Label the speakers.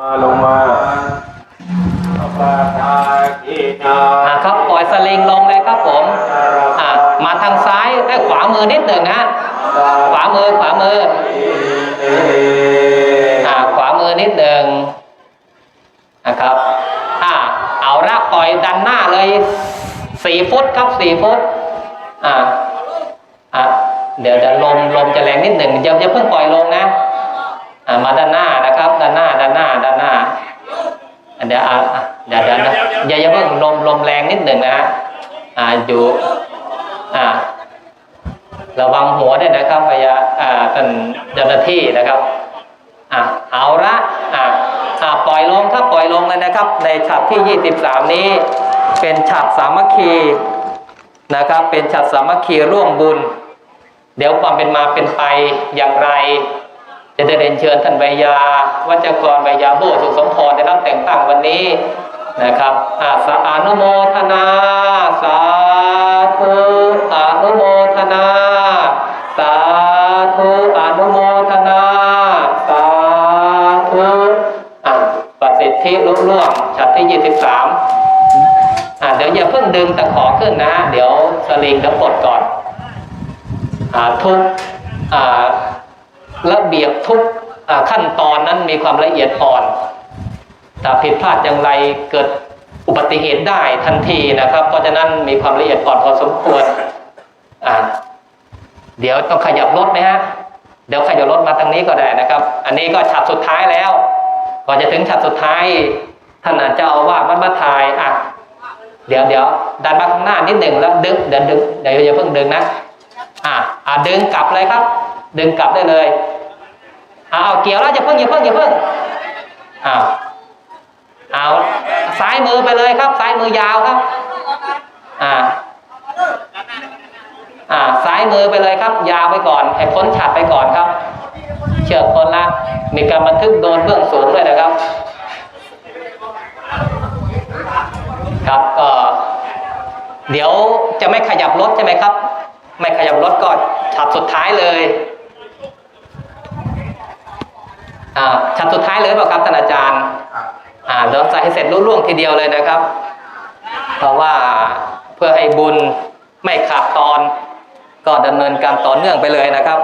Speaker 1: มาลงมาปาทากีนา
Speaker 2: อ่าครับปล่อยสลิงลงเลยครับผมอ่ามาทางซ้ายและขวามือนิดหนึ่งนะฮะขวามือขวามืออ่าขวามือนิดหนึ่งนะครับอ่าเอาละปล่อยดันหน้าเลยสี่ฟุตครับสี่ฟุตอ่าอ่าเดี๋ยวเดี๋ยวลมลมจะแรงนิดหนึ่งอย่าอย่าเพิ่งปล่อยลงนะอ่ามาด้านหน้านะครับ ด้านหน้าด้านหน้าด้านหน้า เดี๋ยวอะอะเดี๋ยวเดี๋ยวนะอย่าอย่าเพิ่งลมลมแรงนิดหนึ่งนะฮะอ่าอยู่อ่าระวังหัวด้วยนะครับพยาอ่าท่านเจ้าหน้าที่นะครับอะเอาละอะอะปล่อยลงครับปล่อยลงเลยนะครับ ในฉากที่ 23 นี้ เป็นฉากสามัคคีนะครับ เป็นฉากสามัคคีร่วมบุญ เดี๋ยวความเป็นมาเป็นไปอย่างไร จะได้เรียนเชิญท่านใบยาวัจกรใบยาโบสุขสมพรได้รับแต่งตั้งวันนี้นะครับอาสาอนุโมทนา สาธุอนุโมทนา สาธุอนุโมทนา สาธุอะประสิทธิลุล่วงฉัดที่23อะเดี๋ยวอย่าเพิ่งดึงตะขอขึ้นนะ เดี๋ยวสลิงเดี๋ยวปลดก่อนอ่าทุกอ่า ระเบียบทุกขั้นตอนนั้นมีความละเอียดอ่อนถ้าผิดพลาดอย่างไรเกิดอุบัติเหตุได้ทันทีนะครับ เพราะฉะนั้นมีความละเอียดอ่อนพอสมควรอ่าเดี๋ยวต้องขยับรถไหมฮะเดี๋ยวขยับรถมาทางนี้ก็ได้นะครับ อันนี้ก็ฉากสุดท้ายแล้ว ก่อนจะถึงฉากสุดท้ายท่านอาจจะเอาว่าดวัดมาทายอะเดี๋ยวเดี๋ยวดันมาข้างหน้านิดหนึ่งแล้วดึงเดี๋ยวดึงเดี๋ยวอย่าเพิ่งดึงนะอะอะดึงกลับเลยครับ ดึงกลับได้เลย เอาเกี่ยวแล้วอย่าเพิ่งอย่าเพิ่งอย่าเพิ่งอ้าวเอาซ้ายมือไปเลยครับซ้ายมือยาวครับ อ่า อ่าซ้ายมือไปเลยครับ ยาวไปก่อนให้พ้นฉัดไปก่อนครับ เชือกพ้นละมีการบันทึกโดนเบื้องสูงด้วยนะครับ ครับก็เดี๋ยวจะไม่ขยับรถใช่ไหมครับ ไม่ขยับรถก็ฉับสุดท้ายเลย อ่า ฉับสุดท้ายเลยเปล่าครับท่านอาจารย์อ่าเดี๋ยวใส่ให้เสร็จรุ่ล่วงทีเดียวเลยนะครับ เพราะว่าเพื่อให้บุญไม่ขาดตอน ก็ดำเนินการต่อเนื่องไปเลยนะครับ